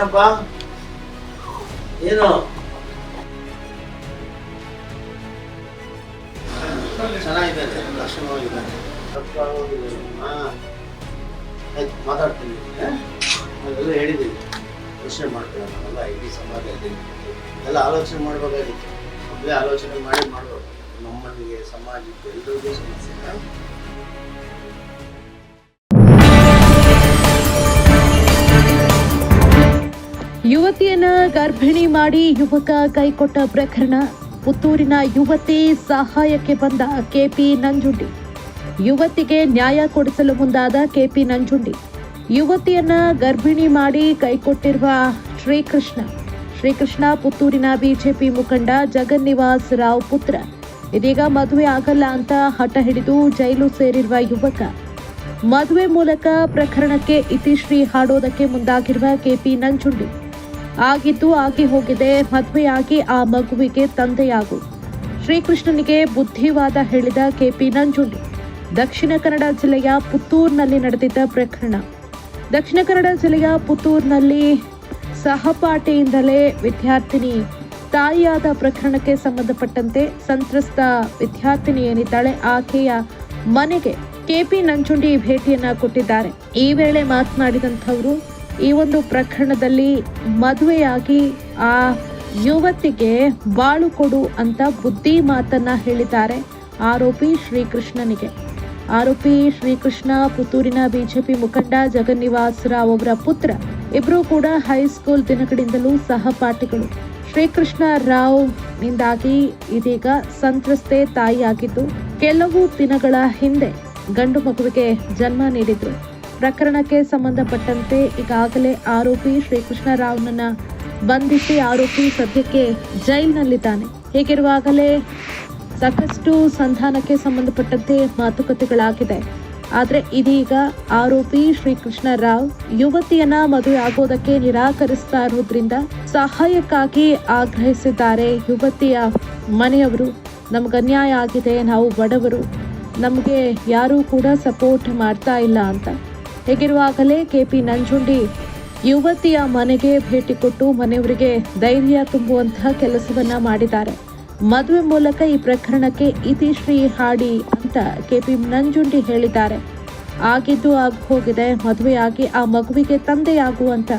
ಏನಪ್ಪ? ಏನು? ಚೆನ್ನಾಗಿದ್ದಾನೆ ಲಕ್ಷಣವಾಗಿದ್ದಾನೆ ಮಾತಾಡ್ತೀನಿ. ನಾವೆಲ್ಲ ಹೇಳಿದ್ದೀವಿ. ಯೋಚನೆ ಮಾಡ್ತೀವಿ ನಾವೆಲ್ಲ ಇಡೀ ಸಮಾಜ ಇದ್ದೀವಿ. ಎಲ್ಲ ಆಲೋಚನೆ ಮಾಡಬೇಕಾಗಿತ್ತು. ಮೊದಲೇ ಆಲೋಚನೆ ಮಾಡಿ ಮಾಡಬೇಕು. ನಮ್ಮನಿಗೆ ಸಮಾಜಕ್ಕೆ ಎಲ್ರಿಗೂ ಸಮಸ್ಯೆ ಯುವತಿಯನ್ನ ಗರ್ಭಿಣಿ ಮಾಡಿ ಯುವಕ ಕೈಕೊಟ್ಟ ಪ್ರಕರಣ. ಪುತ್ತೂರಿನ ಯುವತಿ ಸಹಾಯಕ್ಕೆ ಬಂದ ಕೆಪಿ ನಂಜುಂಡಿ. ಯುವತಿಗೆ ನ್ಯಾಯ ಕೊಡಿಸಲು ಮುಂದಾದ ಕೆಪಿ ನಂಜುಂಡಿ. ಯುವತಿಯನ್ನ ಗರ್ಭಿಣಿ ಮಾಡಿ ಕೈಕೊಟ್ಟಿರುವ ಶ್ರೀಕೃಷ್ಣ. ಶ್ರೀಕೃಷ್ಣ ಪುತ್ತೂರಿನ ಬಿಜೆಪಿ ಮುಖಂಡ ಜಗನ್ನಿವಾಸ್ ರಾವ್ ಪುತ್ರ. ಇದೀಗ ಮದುವೆ ಆಗಲ್ಲ ಅಂತ ಹಠ ಹಿಡಿದು ಜೈಲು ಸೇರಿರುವ ಯುವಕ. ಮದುವೆ ಮೂಲಕ ಪ್ರಕರಣಕ್ಕೆ ಇತಿಶ್ರೀ ಹಾಡೋದಕ್ಕೆ ಮುಂದಾಗಿರುವ ಕೆಪಿ ನಂಜುಂಡಿ. ಆಗಿದ್ದು ಆಗಿ ಹೋಗಿದೆ. ಮದುವೆಯಾಗಿ ಆ ಮಗುವಿಗೆ ತಂದೆಯಾಗು. ಶ್ರೀಕೃಷ್ಣನಿಗೆ ಬುದ್ಧಿವಾದ ಹೇಳಿದ ಕೆಪಿ ನಂಜುಂಡಿ. ದಕ್ಷಿಣ ಕನ್ನಡ ಜಿಲ್ಲೆಯ ಪುತ್ತೂರಿನಲ್ಲಿ ನಡೆದಿದ್ದ ಪ್ರಕರಣ. ದಕ್ಷಿಣ ಕನ್ನಡ ಜಿಲ್ಲೆಯ ಪುತ್ತೂರಿನಲ್ಲಿ ಸಹಪಾಠಿಯಿಂದಲೇ ವಿದ್ಯಾರ್ಥಿನಿ ತಾಯಿಯಾದ ಪ್ರಕರಣಕ್ಕೆ ಸಂಬಂಧಪಟ್ಟಂತೆ ಸಂತ್ರಸ್ತ ವಿದ್ಯಾರ್ಥಿನಿ ಏನಿದ್ದಾಳೆ, ಆಕೆಯ ಮನೆಗೆ ಕೆಪಿ ನಂಜುಂಡಿ ಭೇಟಿಯನ್ನ ಕೊಟ್ಟಿದ್ದಾರೆ. ಈ ವೇಳೆ ಮಾತನಾಡಿದಂಥವರು ಈ ಒಂದು ಪ್ರಕರಣದಲ್ಲಿ ಮದುವೆಯಾಗಿ ಆ ಯುವತಿಗೆ ಬಾಳು ಕೊಡು ಅಂತ ಬುದ್ಧಿ ಮಾತನ್ನ ಹೇಳಿದ್ದಾರೆ ಆರೋಪಿ ಶ್ರೀಕೃಷ್ಣನಿಗೆ. ಆರೋಪಿ ಶ್ರೀಕೃಷ್ಣ ಪುತ್ತೂರಿನ ಬಿಜೆಪಿ ಮುಖಂಡ ಜಗನ್ನಿವಾಸ್ ರಾವ್ ಅವರ ಪುತ್ರ. ಇಬ್ರು ಕೂಡ ಹೈಸ್ಕೂಲ್ ದಿನಗಳಿಂದಲೂ ಸಹಪಾಠಿಗಳು ಶ್ರೀಕೃಷ್ಣ ರಾವ್ ನಿಂದಾಗಿ ಇದೀಗ ಸಂತ್ರಸ್ತೆ ತಾಯಿಯಾಗಿದ್ದು, ಕೆಲವು ದಿನಗಳ ಹಿಂದೆ ಗಂಡು ಮಗುವಿಗೆ ಜನ್ಮ ನೀಡಿದ್ರು. ಪ್ರಕರಣಕ್ಕೆ ಸಂಬಂಧಪಟ್ಟಂತೆ ಈಗಾಗಲೇ ಆರೋಪಿ ಶ್ರೀಕೃಷ್ಣ ರಾವ್ನನ್ನ ಬಂಧಿಸಿ ಆರೋಪಿ ಸದ್ಯಕ್ಕೆ ಜೈಲಿನಲ್ಲಿದ್ದಾನೆ. ಹೀಗಿರುವಾಗಲೇ ಸಾಕಷ್ಟು ಸಂಧಾನಕ್ಕೆ ಸಂಬಂಧಪಟ್ಟಂತೆ ಮಾತುಕತೆಗಳಾಗಿದೆ. ಆದರೆ ಇದೀಗ ಆರೋಪಿ ಶ್ರೀಕೃಷ್ಣ ರಾವ್ ಯುವತಿಯನ್ನ ಮದುವೆ ಆಗೋದಕ್ಕೆ ನಿರಾಕರಿಸ್ತಾ ಇರೋದ್ರಿಂದ ಸಹಾಯಕ್ಕಾಗಿ ಆಗ್ರಹಿಸಿದ್ದಾರೆ ಯುವತಿಯ ಮನೆಯವರು. ನಮ್ಗೆ ಅನ್ಯಾಯ ಆಗಿದೆ, ನಾವು ಬಡವರು. ನಮಗೆ ಯಾರೂ ಕೂಡ ಸಪೋರ್ಟ್ ಮಾಡ್ತಾ ಇಲ್ಲ ಅಂತ. ಹೇಗಿರುವಾಗಲೇ ಕೆಪಿ ನಂಜುಂಡಿ ಯುವತಿಯ ಮನೆಗೆ ಭೇಟಿ ಕೊಟ್ಟು ಮನೆಯವರಿಗೆ ಧೈರ್ಯ ತುಂಬುವಂತಹ ಕೆಲಸವನ್ನ ಮಾಡಿದ್ದಾರೆ. ಮದುವೆ ಮೂಲಕ ಈ ಪ್ರಕರಣಕ್ಕೆ ಇತಿಶ್ರೀ ಹಾಡಿ ಅಂತ ಕೆಪಿ ನಂಜುಂಡಿ ಹೇಳಿದ್ದಾರೆ. ಆಗಿದ್ದು ಆಗ ಹೋಗಿದೆ, ಮದುವೆಯಾಗಿ ಆ ಮಗುವಿಗೆ ತಂದೆಯಾಗುವಂತ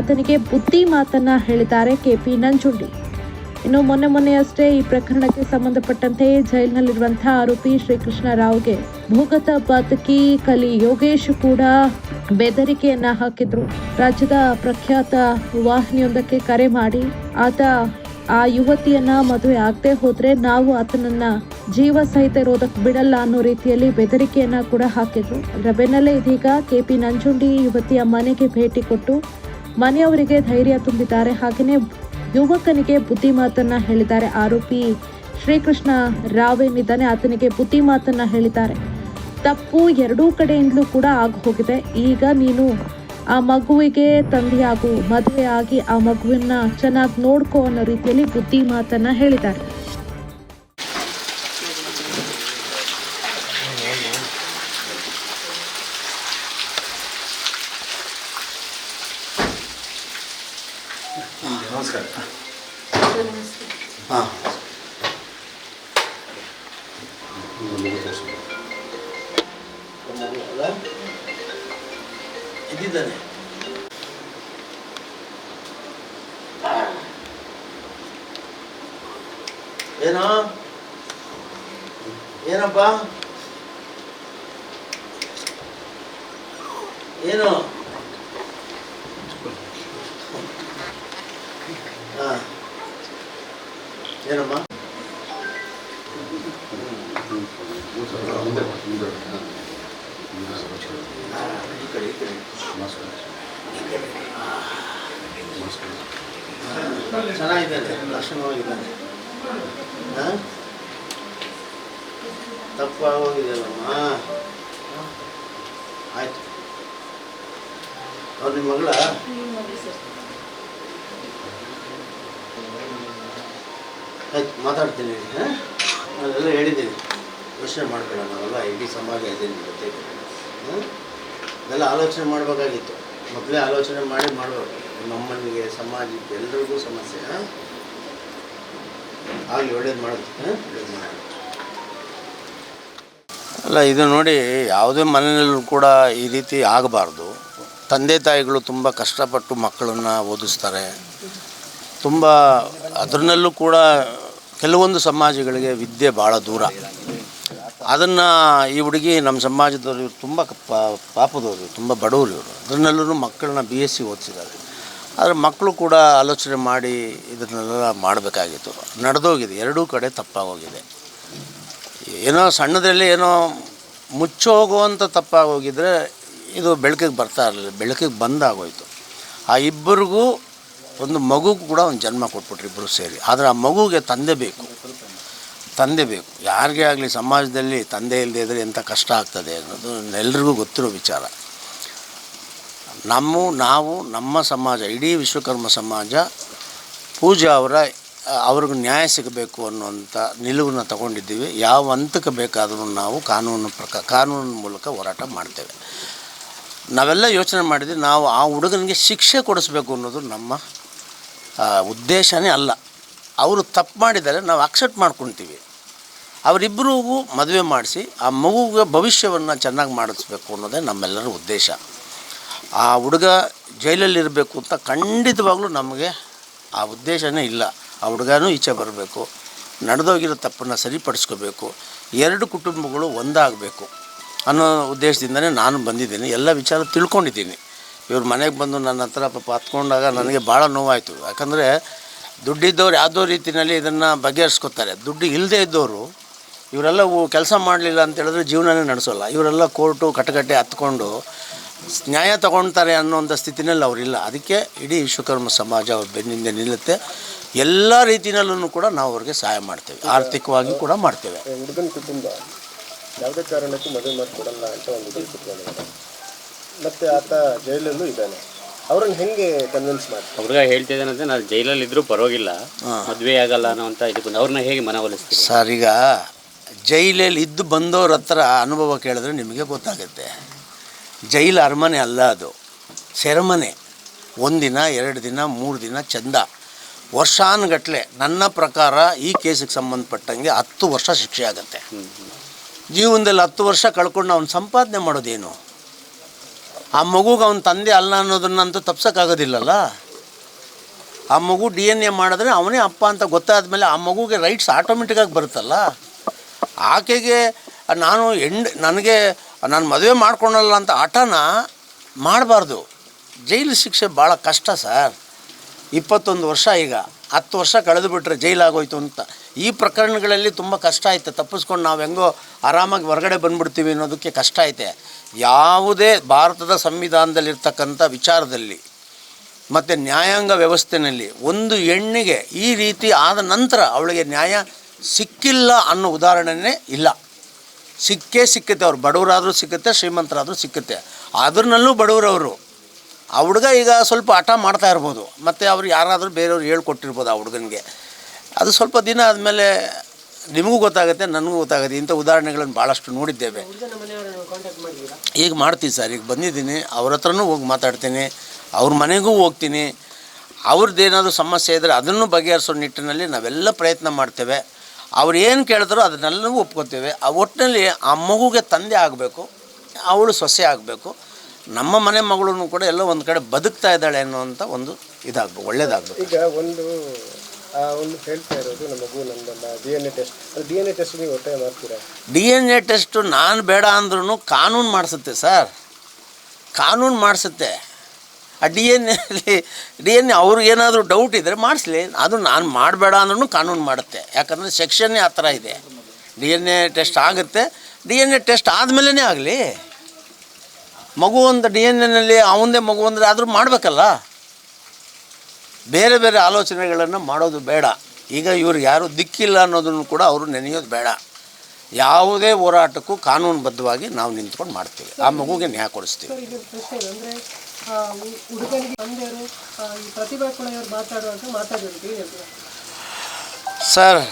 ಆತನಿಗೆ ಬುದ್ಧಿ ಮಾತನ್ನ ಹೇಳಿದ್ದಾರೆ ಕೆಪಿ ನಂಜುಂಡಿ. ಇನ್ನು ಮೊನ್ನೆ ಮೊನ್ನೆಯಷ್ಟೇ ಈ ಪ್ರಕರಣಕ್ಕೆ ಸಂಬಂಧಪಟ್ಟಂತೆ ಜೈಲಿನಲ್ಲಿರುವಂತಹ ಆರೋಪಿ ಶ್ರೀಕೃಷ್ಣ ರಾವ್ಗೆ ಭೂಗತ ಪಾತಕಿ ಕಲಿ ಯೋಗೇಶ್ ಕೂಡ ಬೆದರಿಕೆಯನ್ನ ಹಾಕಿದ್ರು. ರಾಜ್ಯದ ಪ್ರಖ್ಯಾತ ವಾಹಿನಿಯೊಂದಕ್ಕೆ ಕರೆ ಮಾಡಿ ಆತ ಆ ಯುವತಿಯನ್ನ ಮದುವೆ ಆಗದೆ ಹೋದ್ರೆ ನಾವು ಆತನನ್ನ ಜೀವ ಸಹಿತ ಇರೋದಕ್ಕೆ ಬಿಡಲ್ಲ ಅನ್ನೋ ರೀತಿಯಲ್ಲಿ ಬೆದರಿಕೆಯನ್ನ ಕೂಡ ಹಾಕಿದ್ರು. ಅದರ ಬೆನ್ನಲ್ಲೇ ಇದೀಗ ಕೆ ಪಿ ನಂಜುಂಡಿ ಯುವತಿಯ ಮನೆಗೆ ಭೇಟಿ ಕೊಟ್ಟು ಮನೆಯವರಿಗೆ ಧೈರ್ಯ ತುಂಬಿದ್ದಾರೆ. ಹಾಗೆಯೇ ಯುವಕನಿಗೆ ಬುದ್ಧಿ ಮಾತನ್ನ ಹೇಳಿದ್ದಾರೆ. ಆರೋಪಿ ಶ್ರೀಕೃಷ್ಣ ರಾವ್ ಏನಿದ್ದಾನೆ ಆತನಿಗೆ ಬುದ್ಧಿ ಮಾತನ್ನ ಹೇಳಿದ್ದಾರೆ. ತಪ್ಪು ಎರಡೂ ಕಡೆಯಿಂದಲೂ ಕೂಡ ಆಗಿ ಹೋಗಿದೆ. ಈಗ ನೀನು ಆ ಮಗುವಿಗೆ ತಂದೆಯಾಗು ಮದುವೆ ಆಗಿ ಆ ಮಗುವನ್ನ ಚೆನ್ನಾಗಿ ನೋಡ್ಕೋ ಅನ್ನೋ ರೀತಿಯಲ್ಲಿ ಬುದ್ಧಿ ಮಾತನ್ನ ಹೇಳಿದ್ದಾರೆ ನಮಸ್ಕಾರ ಹಾಂ ಇದ್ದಿದ್ದಾನೆ ಏನೋ ಏನಪ್ಪ ಏನು ಏನಮ್ಮ ಲಕ್ಷಣವಾಗಿದ್ದಾನೆ ಆಯ್ತು. ನಿಮ್ಮ ಮಗಳ? ಆಯ್ತು, ಮಾತಾಡ್ತೀನಿ ಹಾಂ? ಹೇಳಿದ್ದೀನಿ ಯೋಚನೆ ಮಾಡಬೇಡ ನಾವೆಲ್ಲ, ಇಡೀ ಸಮಾಜ ಜೊತೆಗೆ. ಹಾಂ ಇದೆಲ್ಲ ಆಲೋಚನೆ ಮಾಡಬೇಕಾಗಿತ್ತು. ಮೊದಲೇ ಆಲೋಚನೆ ಮಾಡಿ ಮಾಡಬೇಕು ನಮ್ಮನಿಗೆ ಸಮಾಜಕ್ಕೆ ಎಲ್ರಿಗೂ ಸಮಸ್ಯೆ ಆಗಲಿ, ಒಳ್ಳೇದು ಮಾಡೋದು ಒಳ್ಳೇದು ಅಲ್ಲ, ಇದು ನೋಡಿ, ಯಾವುದೇ ಮನೆಯಲ್ಲೂ ಕೂಡ ಈ ರೀತಿ ಆಗಬಾರ್ದು. ತಂದೆ ತಾಯಿಗಳು ತುಂಬ ಕಷ್ಟಪಟ್ಟು ಮಕ್ಕಳನ್ನು ಓದಿಸ್ತಾರೆ. ತುಂಬ, ಅದರಲ್ಲೂ ಕೂಡ ಕೆಲವೊಂದು ಸಮಾಜಗಳಿಗೆ ವಿದ್ಯೆ ಭಾಳ ದೂರ. ಅದನ್ನು ಈ ಹುಡುಗಿ ನಮ್ಮ ಸಮಾಜದವರು ಇವರು ತುಂಬ ಪಾಪದವರು ತುಂಬ ಬಡವರು ಇವರು. ಅದರಲ್ಲೂ ಮಕ್ಕಳನ್ನ ಬಿ ಎಸ್ ಸಿ ಓದಿಸಿದ್ದಾರೆ. ಆದರೆ ಮಕ್ಕಳು ಕೂಡ ಆಲೋಚನೆ ಮಾಡಿ ಇದನ್ನೆಲ್ಲ ಮಾಡಬೇಕಾಗಿತ್ತು. ನಡೆದೋಗಿದೆ. ಎರಡೂ ಕಡೆ ತಪ್ಪಾಗೋಗಿದೆ. ಏನೋ ಸಣ್ಣದರಲ್ಲಿ ಏನೋ ಮುಚ್ಚೋಗುವಂಥ ತಪ್ಪಾಗೋಗಿದ್ರೆ ಇದು ಬೆಳಕಿಗೆ ಬರ್ತಾ ಇರಲಿಲ್ಲ. ಬೆಳಕಿಗೆ ಬಂದಾಗೋಯಿತು. ಆ ಇಬ್ಬರಿಗೂ ಒಂದು ಮಗು ಕೂಡ ಒಂದು ಜನ್ಮ ಕೊಟ್ಬಿಟ್ರು ಇಬ್ಬರು ಸೇರಿ. ಆದರೆ ಆ ಮಗುಗೆ ತಂದೆ ಬೇಕು. ತಂದೆ ಬೇಕು. ಯಾರಿಗೇ ಆಗಲಿ ಸಮಾಜದಲ್ಲಿ ತಂದೆ ಇಲ್ಲದೆ ಇದ್ದರೆ ಎಂಥ ಕಷ್ಟ ಆಗ್ತದೆ ಅನ್ನೋದು ಎಲ್ರಿಗೂ ಗೊತ್ತಿರೋ ವಿಚಾರ. ನಮ್ಮ, ನಾವು, ನಮ್ಮ ಸಮಾಜ, ಇಡೀ ವಿಶ್ವಕರ್ಮ ಸಮಾಜ ಪೂಜಾ ಅವರ, ಅವ್ರಿಗೆ ನ್ಯಾಯ ಸಿಗಬೇಕು ಅನ್ನುವಂಥ ನಿಲುವನ್ನು ತಗೊಂಡಿದ್ದೀವಿ. ಯಾವ ಹಂತಕ್ಕೆ ಬೇಕಾದರೂ ನಾವು ಕಾನೂನು ಪ್ರಕಾರ ಕಾನೂನಿನ ಮೂಲಕ ಹೋರಾಟ ಮಾಡ್ತೇವೆ. ನಾವೆಲ್ಲ ಯೋಚನೆ ಮಾಡಿದ್ವಿ ನಾವು ಆ ಹುಡುಗನಿಗೆ ಶಿಕ್ಷೆ ಕೊಡಿಸ್ಬೇಕು ಅನ್ನೋದು ನಮ್ಮ ಉದ್ದೇಶನೇ ಅಲ್ಲ. ಅವರು ತಪ್ಪು ಮಾಡಿದರೆ ನಾವು ಅಕ್ಸೆಪ್ಟ್ ಮಾಡ್ಕೊತೀವಿ ಅವರಿಬ್ಬರಿಗೂ ಮದುವೆ ಮಾಡಿಸಿ ಆ ಮಗುಗೆ ಭವಿಷ್ಯವನ್ನು ಚೆನ್ನಾಗಿ ಮಾಡಿಸ್ಬೇಕು ಅನ್ನೋದೇ ನಮ್ಮೆಲ್ಲರ ಉದ್ದೇಶ. ಆ ಹುಡುಗ ಜೈಲಲ್ಲಿರಬೇಕು ಅಂತ ಖಂಡಿತವಾಗ್ಲೂ ನಮಗೆ ಆ ಉದ್ದೇಶನೇ ಇಲ್ಲ. ಆ ಹುಡುಗನೂ ಈಚೆ ಬರಬೇಕು. ನಡೆದೋಗಿರೋ ತಪ್ಪನ್ನು ಸರಿಪಡಿಸ್ಕೋಬೇಕು. ಎರಡು ಕುಟುಂಬಗಳು ಒಂದಾಗಬೇಕು ಅನ್ನೋ ಉದ್ದೇಶದಿಂದನೇ ನಾನು ಬಂದಿದ್ದೀನಿ. ಎಲ್ಲ ವಿಚಾರ ತಿಳ್ಕೊಂಡಿದ್ದೀನಿ. ಇವ್ರ ಮನೆಗೆ ಬಂದು ನನ್ನ ಹತ್ರ ಪಾಪ ಹತ್ಕೊಂಡಾಗ ನನಗೆ ಭಾಳ ನೋವಾಯಿತು. ಯಾಕಂದರೆ ದುಡ್ಡಿದ್ದವ್ರು ಯಾವುದೋ ರೀತಿಯಲ್ಲಿ ಇದನ್ನು ಬಗೆಹರಿಸ್ಕೊತಾರೆ. ದುಡ್ಡು ಇಲ್ಲದೇ ಇದ್ದವರು ಇವರೆಲ್ಲ ಕೆಲಸ ಮಾಡಲಿಲ್ಲ ಅಂತ ಹೇಳಿದ್ರೆ ಜೀವನನೇ ನಡೆಸೋಲ್ಲ. ಇವರೆಲ್ಲ ಕೋರ್ಟು ಕಟಕಟೆ ಹತ್ಕೊಂಡು ನ್ಯಾಯ ತಗೊಳ್ತಾರೆ ಅನ್ನೋಂಥ ಸ್ಥಿತಿನಲ್ಲಿ ಅವರಿಲ್ಲ ಅದಕ್ಕೆ ಇಡೀ ವಿಶ್ವಕರ್ಮ ಸಮಾಜ ಅವ್ರ ಬೆನ್ನಿಂದ ನಿಲ್ಲುತ್ತೆ. ಎಲ್ಲ ರೀತಿಯಲ್ಲೂ ಕೂಡ ನಾವು ಅವ್ರಿಗೆ ಸಹಾಯ ಮಾಡ್ತೇವೆ. ಆರ್ಥಿಕವಾಗಿ ಕೂಡ ಮಾಡ್ತೇವೆ. ಹುಡುಗನ ಕುಟುಂಬ, ಯಾವುದೇ ಕಾರಣಕ್ಕೂ ಮದುವೆ ಮಾಡಿಕೊಡಲ್ಲ ಅಂತ ಒಂದು ಮತ್ತೆ ಆತ ಜೈಲಲ್ಲೂ ಇದ್ದಾನೆ. ಅವ್ರನ್ನ ಹೆಂಗೆ ಕನ್ವಿನ್ಸ್ ಮಾಡಿ ಹುಡುಗ ಹೇಳ್ತಿದ್ದಾನಂದ್ರೆ ನಾನು ಜೈಲಲ್ಲಿ ಇದ್ರೂ ಪರವಾಗಿಲ್ಲ ಮದುವೆ ಆಗಲ್ಲ ಅನ್ನೋ ಅಂತ ಇದಕ್ಕೆ ಅವ್ರನ್ನ ಹೇಗೆ ಮನವೊಲಿಸ್ತೀವಿ ಸರ್ ಈಗ ಜೈಲಲ್ಲಿ ಇದ್ದು ಬಂದವ್ರ ಹತ್ರ ಅನುಭವ ಕೇಳಿದ್ರೆ ನಿಮಗೆ ಗೊತ್ತಾಗುತ್ತೆ. ಜೈಲು ಅರಮನೆ ಅಲ್ಲ ಅದು. ಸೆರೆಮನೆ. ಒಂದಿನ ಎರಡು ದಿನ ಮೂರು ದಿನ ಚಂದ. ವರ್ಷಾನುಗಟ್ಲೆ ನನ್ನ ಪ್ರಕಾರ ಈ ಕೇಸಿಗೆ ಸಂಬಂಧಪಟ್ಟಂಗೆ ಹತ್ತು ವರ್ಷ ಶಿಕ್ಷೆ ಆಗುತ್ತೆ. ಜೀವನದಲ್ಲಿ ಹತ್ತು ವರ್ಷ ಕಳ್ಕೊಂಡು ಅವ್ನು ಸಂಪಾದನೆ ಮಾಡೋದೇನು? ಆ ಮಗುಗೆ ಅವನ ತಂದೆ ಅಲ್ಲ ಅನ್ನೋದನ್ನಂತೂ ತಪ್ಸೋಕ್ಕಾಗೋದಿಲ್ಲಲ್ಲ? ಆ ಮಗು ಡಿ ಎನ್ ಎ ಮಾಡಿದ್ರೆ ಅವನೇ ಅಪ್ಪ ಅಂತ ಗೊತ್ತಾದ ಮೇಲೆ ಆ ಮಗುಗೆ ರೈಟ್ಸ್ ಆಟೋಮೆಟಿಕ್ಕಾಗಿ ಬರುತ್ತಲ್ಲ? ಆಕೆಗೆ ನಾನು ಎಂಡ್ ನನಗೆ ನಾನು ಮದುವೆ ಮಾಡ್ಕೊಳಲ್ಲ ಅಂತ ಹಠನ ಮಾಡಬಾರ್ದು. ಜೈಲು ಶಿಕ್ಷೆ ಭಾಳ ಕಷ್ಟ ಸರ್. ಇಪ್ಪತ್ತೊಂದು ವರ್ಷ ಈಗ. ಹತ್ತು ವರ್ಷ ಕಳೆದು ಬಿಟ್ರೆ ಜೈಲಾಗೋಯ್ತು ಅಂತ. ಈ ಪ್ರಕರಣಗಳಲ್ಲಿ ತುಂಬ ಕಷ್ಟ ಐತೆ. ತಪ್ಪಿಸ್ಕೊಂಡು ನಾವು ಹೆಂಗೋ ಆರಾಮಾಗಿ ಹೊರಗಡೆ ಬಂದ್ಬಿಡ್ತೀವಿ ಅನ್ನೋದಕ್ಕೆ ಕಷ್ಟ ಐತೆ. ಯಾವುದೇ ಭಾರತದ ಸಂವಿಧಾನದಲ್ಲಿರ್ತಕ್ಕಂಥ ವಿಚಾರದಲ್ಲಿ ಮತ್ತು ನ್ಯಾಯಾಂಗ ವ್ಯವಸ್ಥೆಯಲ್ಲಿ ಒಂದು ಹೆಣ್ಣಿಗೆ ಈ ರೀತಿ ಆದ ನಂತರ ಅವಳಿಗೆ ನ್ಯಾಯ ಸಿಕ್ಕಿಲ್ಲ ಅನ್ನೋ ಉದಾಹರಣೆನೇ ಇಲ್ಲ. ಸಿಕ್ಕೇ ಸಿಕ್ಕುತ್ತೆ, ಅವ್ರು ಬಡವರಾದರೂ ಸಿಕ್ಕುತ್ತೆ, ಶ್ರೀಮಂತರಾದರೂ ಸಿಕ್ಕುತ್ತೆ. ಅದ್ರನಲ್ಲೂ ಬಡವರವರು. ಆ ಹುಡುಗ ಈಗ ಸ್ವಲ್ಪ ಹಠ ಮಾಡ್ತಾ ಇರ್ಬೋದು. ಮತ್ತು ಅವ್ರು ಯಾರಾದರೂ ಬೇರೆಯವ್ರು ಹೇಳ್ಕೊಟ್ಟಿರ್ಬೋದು ಆ ಹುಡುಗನಿಗೆ. ಅದು ಸ್ವಲ್ಪ ದಿನ ಆದಮೇಲೆ ನಿಮಗೂ ಗೊತ್ತಾಗುತ್ತೆ ನನಗೂ ಗೊತ್ತಾಗುತ್ತೆ. ಇಂಥ ಉದಾಹರಣೆಗಳನ್ನು ಭಾಳಷ್ಟು ನೋಡಿದ್ದೇವೆ. ಈಗ ಮಾಡ್ತೀವಿ ಸರ್ ಈಗ ಬಂದಿದ್ದೀನಿ. ಅವ್ರ ಹತ್ರನೂ ಹೋಗಿ ಮಾತಾಡ್ತೀನಿ. ಅವ್ರ ಮನೆಗೂ ಹೋಗ್ತೀನಿ. ಅವ್ರದ್ದೇನಾದರೂ ಸಮಸ್ಯೆ ಇದ್ದರೆ ಅದನ್ನು ಬಗೆಹರಿಸೋ ನಿಟ್ಟಿನಲ್ಲಿ ನಾವೆಲ್ಲ ಪ್ರಯತ್ನ ಮಾಡ್ತೇವೆ. ಅವ್ರು ಏನು ಕೇಳಿದ್ರೋ ಅದನ್ನೆಲ್ಲವೂ ಒಪ್ಕೋತೇವೆ. ಆ ಒಟ್ಟಿನಲ್ಲಿ ಆ ಮಗುಗೆ ತಂದೆ ಆಗಬೇಕು ಅವಳು ಸೊಸೆ ಆಗಬೇಕು. ನಮ್ಮ ಮನೆ ಮಗಳೂ ಕೂಡ ಎಲ್ಲ ಒಂದು ಕಡೆ ಬದುಕ್ತಾ ಇದ್ದಾಳೆ ಅನ್ನುವಂಥ ಒಂದು ಇದಾಗಬೇಕು ಒಳ್ಳೇದಾಗಬೇಕು. ಈಗ ಒಂದು ಆ, ಒಂದು ಹೇಳ್ತಾ ಇರೋದು ನಮ್ಮ ಮಗು ನಂದಲ್ಲ D N A test D N A test ನೀವು ಒತ್ತಾಯ ಮಾಡ್ತೀರಾ? ಡಿ ಎನ್ ಎ ಟೆಸ್ಟು ನಾನು ಬೇಡ ಅಂದ್ರೂ ಕಾನೂನು ಮಾಡಿಸುತ್ತೆ ಸರ್. ಕಾನೂನು ಮಾಡಿಸುತ್ತೆ. ಆ ಡಿ ಎನ್ ಎಲ್ಲಿ ಡಿ ಎನ್ ಎ ಅವ್ರಿಗೇನಾದರೂ ಡೌಟ್ ಇದ್ದರೆ ಮಾಡಿಸ್ಲಿ. ಅದು ನಾನು ಮಾಡಬೇಡ ಅಂದ್ರೂ ಕಾನೂನು ಮಾಡುತ್ತೆ. ಯಾಕಂದರೆ ಸೆಕ್ಷನ್ನೇ ಆ ಥರ ಇದೆ. ಡಿ ಎನ್ ಎ ಟೆಸ್ಟ್ ಆಗುತ್ತೆ. ಡಿ ಎನ್ ಎ ಟೆಸ್ಟ್ ಆದಮೇಲೇ ಆಗಲಿ. ಮಗು ಒಂದು ಡಿ ಎನ್ ಎನಲ್ಲಿ ಅವಂದೇ ಮಗು ಅಂದರೆ ಆದರೂ ಮಾಡಬೇಕಲ್ಲ. ಬೇರೆ ಬೇರೆ ಆಲೋಚನೆಗಳನ್ನು ಮಾಡೋದು ಬೇಡ. ಈಗ ಇವ್ರಿಗೆ ಯಾರು ದಿಕ್ಕಿಲ್ಲ ಅನ್ನೋದನ್ನು ಕೂಡ ಅವರು ನೆನೆಯೋದು ಬೇಡ. ಯಾವುದೇ ಹೋರಾಟಕ್ಕೂ ಕಾನೂನುಬದ್ಧವಾಗಿ ನಾವು ನಿಂತ್ಕೊಂಡು ಮಾಡ್ತೀವಿ. ಆ ಮಗುಗೆ ನ್ಯಾಯ ಕೊಡಿಸ್ತೀವಿ. ಸರ್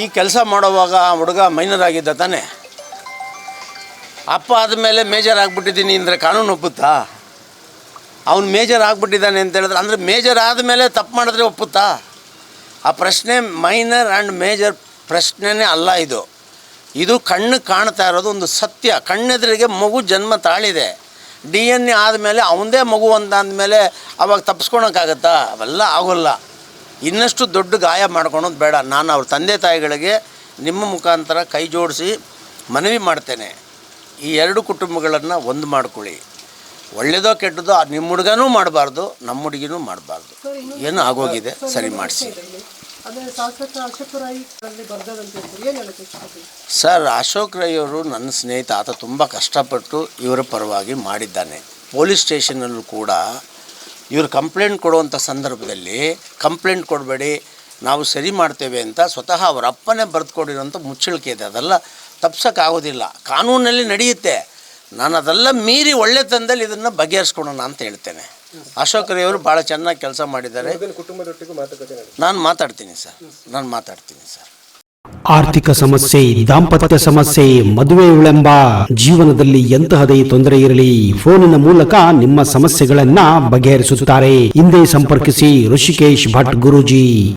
ಈ ಕೆಲಸ ಮಾಡೋವಾಗ ಆ ಹುಡುಗ ಮೈನರ್ ಆಗಿದ್ದ ತಾನೆ? ಅಪ್ಪ ಆದಮೇಲೆ ಮೇಜರ್ ಆಗಿಬಿಟ್ಟಿದ್ದೀನಿ ಅಂದರೆ ಕಾನೂನು ಒಪ್ಪುತ್ತಾ? ಅವ್ನು ಮೇಜರ್ ಆಗಿಬಿಟ್ಟಿದ್ದಾನೆ ಅಂತ ಹೇಳಿದ್ರೆ, ಅಂದರೆ ಮೇಜರ್ ಆದಮೇಲೆ ತಪ್ಪು ಮಾಡಿದ್ರೆ ಒಪ್ಪುತ್ತಾ? ಆ ಪ್ರಶ್ನೆ ಮೈನರ್ ಆ್ಯಂಡ್ ಮೇಜರ್ ಪ್ರಶ್ನೆನೇ ಅಲ್ಲ ಇದು. ಇದು ಕಣ್ಣು ಕಾಣ್ತಾ ಇರೋದು ಒಂದು ಸತ್ಯ. ಕಣ್ಣೆದುರಿಗೆ ಮಗು ಜನ್ಮ ತಾಳಿದೆ. ಡಿ ಎನ್ ಎ ಆದಮೇಲೆ ಅವನದೇ ಮಗು ಅಂತ ಅಂದಮೇಲೆ ಅವಾಗ ತಪ್ಪಿಸ್ಕೊಳಕ್ಕಾಗತ್ತಾ ಅವೆಲ್ಲ ಆಗೋಲ್ಲ. ಇನ್ನಷ್ಟು ದೊಡ್ಡ ಗಾಯ ಮಾಡ್ಕೊಳೋದು ಬೇಡ. ನಾನು ಅವ್ರ ತಂದೆ ತಾಯಿಗಳಿಗೆ ನಿಮ್ಮ ಮುಖಾಂತರ ಕೈ ಜೋಡಿಸಿ ಮನವಿ ಮಾಡ್ತೇನೆ. ಈ ಎರಡು ಕುಟುಂಬಗಳನ್ನು ಒಂದು ಮಾಡ್ಕೊಳ್ಳಿ. ಒಳ್ಳೆಯದೋ ಕೆಟ್ಟದೋ ನಿಮ್ಮ ಹುಡುಗನೂ ಮಾಡಬಾರ್ದು ನಮ್ಮ ಹುಡುಗಿನೂ ಮಾಡಬಾರ್ದು. ಏನು ಆಗೋಗಿದೆ? ಸರಿ ಮಾಡಿಸಿ. ಸರ್ ಅಶೋಕ್ ರೈ ಅವರು ನನ್ನ ಸ್ನೇಹಿತ ಆತ ತುಂಬ ಕಷ್ಟಪಟ್ಟು ಇವರ ಪರವಾಗಿ ಮಾಡಿದ್ದಾನೆ. ಪೊಲೀಸ್ ಸ್ಟೇಷನಲ್ಲೂ ಕೂಡ ಇವರು ಕಂಪ್ಲೇಂಟ್ ಕೊಡುವಂಥ ಸಂದರ್ಭದಲ್ಲಿ ಕಂಪ್ಲೇಂಟ್ ಕೊಡಬೇಡಿ ನಾವು ಸರಿ ಮಾಡ್ತೇವೆ ಅಂತ ಸ್ವತಃ ಅವರ ಅಪ್ಪನೇ ಬರೆದುಕೊಡಿರೋಂಥ ಮುಚ್ಚಳಿಕೆ ಇದೆ. ಅದೆಲ್ಲ ತಪ್ಸೋಕ್ಕಾಗೋದಿಲ್ಲ. ಕಾನೂನಲ್ಲಿ ನಡೆಯುತ್ತೆ. ನಾನು ಅದೆಲ್ಲ ಮೀರಿ ಒಳ್ಳೆತನದಲ್ಲಿ ಇದನ್ನು ಬಗೆಹರಿಸ್ಕೊಳೋಣ ಅಂತ ಹೇಳ್ತೇನೆ. ಅಶೋಕ್ ರೈ ಅವರು ಭಾಳ ಚೆನ್ನಾಗಿ ಕೆಲಸ ಮಾಡಿದ್ದಾರೆ. ನಾನು ಮಾತಾಡ್ತೀನಿ ಸರ್. ನಾನು ಮಾತಾಡ್ತೀನಿ ಸರ್. ಆರ್ಥಿಕ ಸಮಸ್ಯೆ ದಾಂಪತ್ಯ ಸಮಸ್ಯೆ ಮದುವೆ ವಿಳಂಬ ಜೀವನದಲ್ಲಿ ಎಂತಹದೇ ತೊಂದರೆ ಇರಲಿ ಫೋನಿನ ಮೂಲಕ ನಿಮ್ಮ ಸಮಸ್ಯೆಗಳನ್ನ ಬಗೆಹರಿಸುತ್ತಾರೆ. ಹಿಂದೆ ಸಂಪರ್ಕಿಸಿ ಋಷಿಕೇಶ್ ಭಟ್ ಗುರೂಜಿ.